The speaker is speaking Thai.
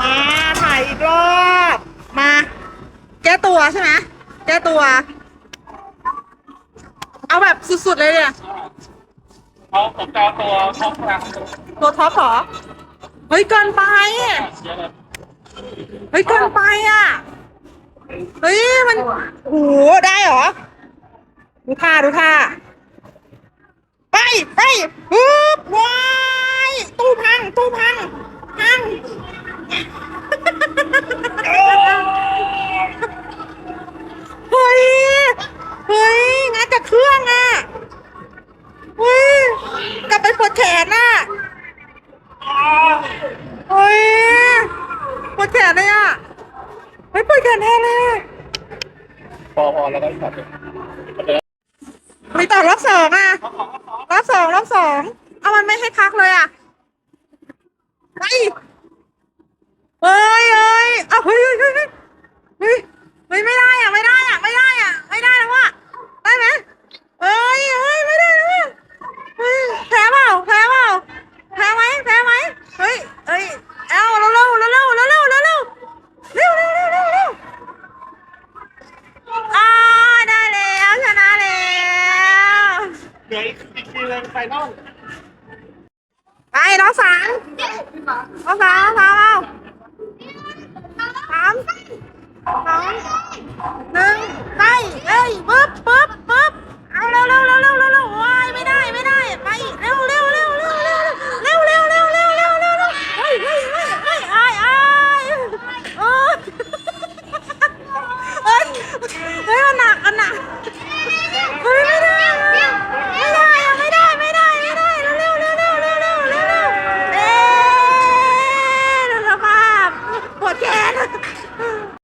มาถ่ายอีกรอบมาแก้ตัวใช่ไหมแก้ตัว เอาแบบสุดๆเลยเนี่ยเขาผมจะเอาตัวท็อปกลางตัวท็อปเหรอเฮ้ยเกินไปเยอะเลยเฮ้ยเกินไปอะเฮ้ยมันโอ้โหได้เหรอดูท่าดูท่าไปไปปึ๊บว้ายตู้พัง ตู้พัง พัง เฮ้ย เฮ้ยงัดจากเครื่องอะ เฮ้ย กลับไปปวดแขนอะ เฮ้ยป วดแขนเลยอะเฮ้ยปวดแขนแทนเลยอะพอพอแล้วก็ตัดเลยมีต่อรอบสองอะรอบสองรอบสองเอามันไม่ให้พักเลยอะไปเฮ้ยเฮ้ยเอาเฮ้ยเฮ้ยเฮ้ยเฮ้ยเฮ้ยไม่ได้อะไม่ได้อะไม่ได้อะไม่ได้แล้วว่ะได้ไหมเฮ้ยเฮ้ยไม่ได้แล้วว่ะเฮ้ยแพ้เปล่าแพ้เปล่าแพ้ไหมแพ้ไหมเฮ้ย ทีเลยไฟนอลไปน้องสามน้องสามน้องสามเอาสามสองหนึ่งไปเอ้ยปึ๊บ